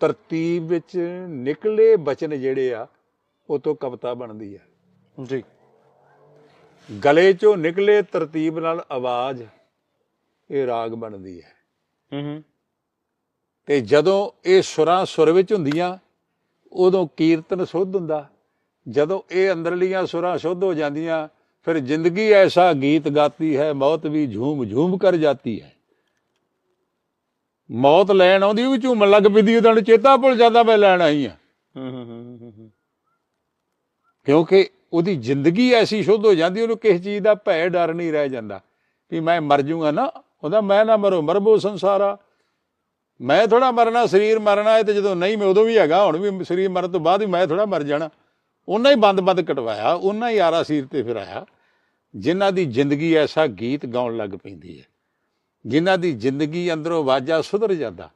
ਤਰਤੀਬ ਵਿੱਚ ਨਿਕਲੇ ਬਚਨ ਜਿਹੜੇ ਆ ਉਹ ਤੋਂ ਕਵਿਤਾ ਬਣਦੀ ਆ। ਜੀ। ਗਲੇ ਚੋਂ ਨਿਕਲੇ ਤਰਤੀਬ ਨਾਲ ਆਵਾਜ਼ ਇਹ ਰਾਗ ਬਣਦੀ ਹੈ ਹੂੰ ਹੂੰ। ਤੇ ਜਦੋਂ ਇਹ ਸੁਰਾਂ ਸੁਰ ਵਿੱਚ ਹੁੰਦੀਆਂ ਉਦੋਂ ਕੀਰਤਨ ਸੁੱਧ ਹੁੰਦਾ। ਜਦੋਂ ਇਹ ਅੰਦਰਲੀਆਂ ਸੁਰਾਂ ਸ਼ੁੱਧ ਹੋ ਜਾਂਦੀਆਂ ਫਿਰ ਜ਼ਿੰਦਗੀ ਐਸਾ ਗੀਤ ਗਾਤੀ ਹੈ ਮੌਤ ਵੀ ਝੂਮ ਝੂਮ ਕਰ ਜਾਤੀ ਹੈ। ਮੌਤ ਲੈਣ ਆਉਂਦੀ ਉਹ ਵੀ ਝੂਮਣ ਲੱਗ ਪੈਂਦੀ ਉਹਦਾ ਨੂੰ ਚੇਤਾ ਭੁੱਲ ਜਾਂਦਾ ਮੈਂ ਲੈਣ ਆਈ ਆ। ਕਿਉਂਕਿ ਉਹਦੀ ਜ਼ਿੰਦਗੀ ਐਸੀ ਸ਼ੁੱਧ ਹੋ ਜਾਂਦੀ ਉਹਨੂੰ ਕਿਸੇ ਚੀਜ਼ ਦਾ ਭੈ ਡਰ ਨਹੀਂ ਰਹਿ ਜਾਂਦਾ ਵੀ ਮੈਂ ਮਰ ਜਾਊਂਗਾ ਨਾ ਉਹਦਾ ਮੈਂ ਨਾ ਮਰੋ ਮਰਬੋ ਸੰਸਾਰਾ। ਮੈਂ ਥੋੜਾ ਮਰਨਾ ਸਰੀਰ ਮਰਨਾ ਹੈ ਤੇ ਜਦੋਂ ਨਹੀਂ ਮੈਂ ਉਦੋਂ ਵੀ ਹੈਗਾ ਹੁਣ ਵੀ ਸਰੀਰ ਮਰਨ ਤੋਂ ਬਾਅਦ ਵੀ ਮੈਂ ਥੋੜਾ ਮਰ ਜਾਣਾ। ਉਹਨਾਂ ਹੀ ਬੰਦ-ਬੰਦ ਕਟਵਾਇਆ ਉਹਨਾਂ ਹੀ ਆਰਾ ਸੀਰ ਤੇ ਫਿਰ ਆਇਆ ਜਿਨ੍ਹਾਂ ਦੀ ਜ਼ਿੰਦਗੀ ਐਸਾ ਗੀਤ ਗਾਉਣ ਲੱਗ ਪੈਂਦੀ ਹੈ। ਜਿਨ੍ਹਾਂ ਦੀ ਜ਼ਿੰਦਗੀ ਅੰਦਰੋਂ ਵਾਜਾ ਸੁਧਰ ਜਾਂਦਾ।